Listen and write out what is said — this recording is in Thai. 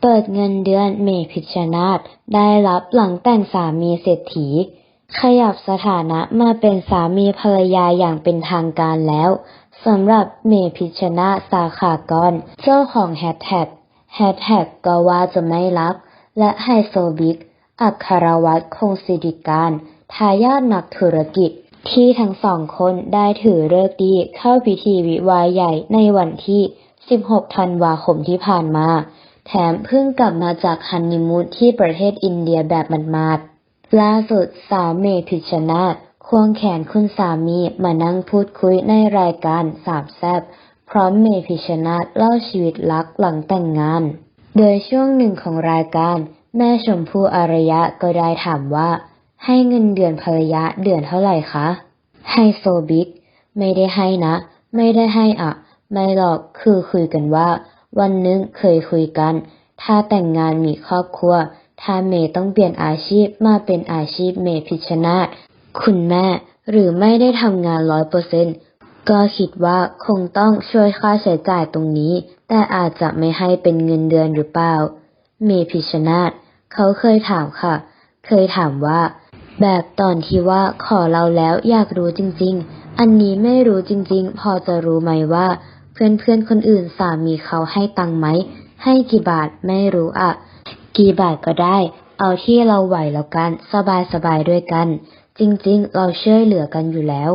เปิดเงินเดือนเมพิชนาธได้รับหลังแต่งสามีเศรษฐี ขยับสถานะมาเป็นสามีภรรยาอย่างเป็นทางการแล้วสำหรับเมพิชนาสาขากรเจ้าของแฮชแท็กแฮชแท็กก็ว่าจะไม่รับ และไฮโซบิ๊กอัครวัตรคงสิริการทายาทนักธุรกิจที่ทั้งสองคนได้ถือเลิกดีเข้าพิธีวิวาใหญ่ในวันที่ 16 ธันวาคมที่ผ่านมา แถมเพิ่งกลับมาจากฮันนีมูนที่ประเทศอินเดียแบบมาดๆล่าสุดสาวเมพิชนาธควงแขนคุณสามีมานั่งพูดคุยในรายการสามแซบพร้อมเมพิชนาธเล่าชีวิตรักหลังแต่งงาน โดยช่วงหนึ่งของรายการ แม่ชมพู่อารยะก็ได้ถามว่า ให้เงินเดือนภรรยาเดือนเท่าไหร่คะไฮโซบิ๊กไม่ได้ให้นะ ไม่ได้ให้อะไม่หรอกคือคุยกันว่า วันนึงเคยคุยกัน ถ้าแต่งงานมีครอบครัว ถ้าเมย์ต้องเปลี่ยนอาชีพมาเป็นอาชีพเมย์พิชชนาธคุณแม่หรือไม่ได้ทำงานร้อยเปอร์เซ็นต์ก็คิดว่าคงต้องช่วยค่าใช้จ่ายตรงนี้ แต่อาจจะไม่ให้เป็นเงินเดือนหรือเปล่า เมพิชชนาธเขาเคยถามค่ะ เคยถามว่า แบบตอนที่ว่าขอเราแล้วอยากรู้จริง ๆ อันนี้ไม่รู้จริง ๆ พอจะรู้ไหมว่า เพื่อนๆคนอื่นสามีเขาให้ตังไหม ให้กี่บาทไม่รู้อะ กี่บาทก็ได้ เอาที่เราไหวแล้วกัน สบายๆด้วยกัน จริง ๆ เราช่วยเหลือกันอยู่แล้ว